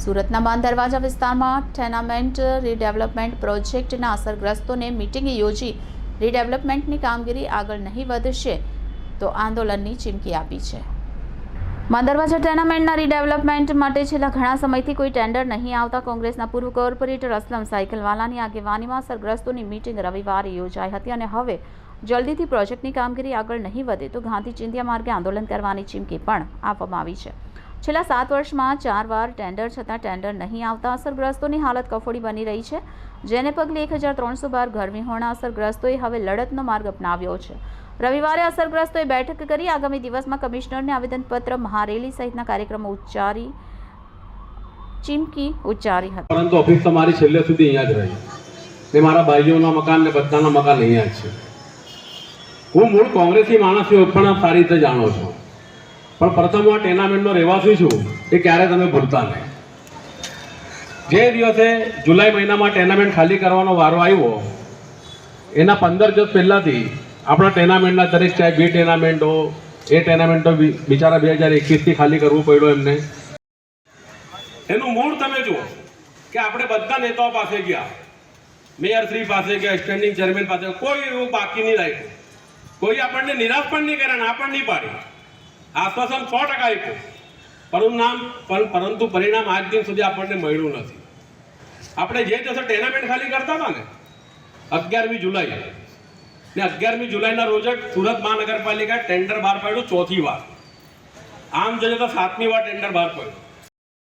સુરતના બાંધ દરવાજા વિસ્તારમાં ટેનામેન્ટ રીડેવલપમેન્ટ પ્રોજેક્ટના અસરગ્રસ્તોને મિટિંગ યોજી રીડેવલપમેન્ટની કામગીરી આગળ નહીં વધશે તો આંદોલનની ચીમકી આપી છે. માંદરવાજા ટેનામેન્ટના રીડેવલપમેન્ટ માટે છેલ્લા ઘણા સમયથી કોઈ ટેન્ડર નહીં આવતા કોંગ્રેસના પૂર્વ કોર્પોરેટર અસલમ સાયકલવાલાની આગેવાનીમાં અસરગ્રસ્તોની મિટિંગ રવિવારે યોજાઈ હતી અને હવે જલ્દીથી પ્રોજેક્ટની કામગીરી આગળ નહીં વધે તો ગાંધી ચિંધ્યા માર્ગે આંદોલન કરવાની ચીમકી પણ આપવામાં આવી છે. છેલ્લા સાત વર્ષમાં ચાર વાર ટેન્ડર છતાં ટેન્ડર નહીં આવતા અસરગ્રસ્તોની હાલત કફોડી બની રહી છે. જેને પગલે એક હજાર ત્રણસો બાર ગરમીહોણા અસરગ્રસ્તોએ હવે લડતનો માર્ગ અપનાવ્યો છે. રવિવારે અસરગ્રસ્તોએ બેઠક કરી આગામી દિવસમાં કમિશનરને આવેદનપત્ર મહારેલી સહિતના કાર્યક્રમો ઉચ્ચારી, ચીમકી ઉચ્ચારી હતી. પરંતુ ઓફિસ તમારી છેલ્લે સુધી અહીંયા જ રહી. ને મારા ભાઈઓના મકાન ને બધાના મકાન અહીંયા જ છે. હું મૂળ કોંગ્રેસી માણસ પણ સારી રીતે જાણો છો. પણ પ્રથમ હું આ ટેનામેન્ટનો રહેવાસી છું એ ક્યારે તમે ભૂલતા નહીં. જે દિવસે જુલાઈ મહિનામાં ટેનામેન્ટ ખાલી કરવાનો વારો આવ્યો, એના પંદર દિવસ પહેલાંથી આપણા ટેનામેન્ટના દરેક ચાહે બે ટેનામેન્ટો એ ટેનામેન્ટો બિચારા બે હજાર એકવીસથી ખાલી કરવું પડ્યું એમને. એનું મૂળ તમે જુઓ કે આપણે બધા નેતાઓ પાસે ગયા. મેયરશ્રી પાસે ગયા સ્ટેન્ડિંગ ચેરમેન પાસે કોઈ એવું બાકી નહીં રાખ્યું. કોઈ આપણને નિરાશ પણ નહીં કર્યા ના પણ નહીં પાડી આશ્વાસન સો ટકા આપ્યું પરિણામ પણ પરંતુ પરિણામ આજ દિન સુધી આપણને મળ્યું નથી. આપણે જે દિવસે ટેનામેન્ટ ખાલી કરતા હતા ને, અગિયારમી જુલાઈ, ને અગિયારમી જુલાઈના રોજ જ સુરત મહાનગરપાલિકાએ ટેન્ડર બહાર પાડ્યું ચોથી વાર. આમ જોઈએ તો સાતમી વાર ટેન્ડર બહાર પડ્યું.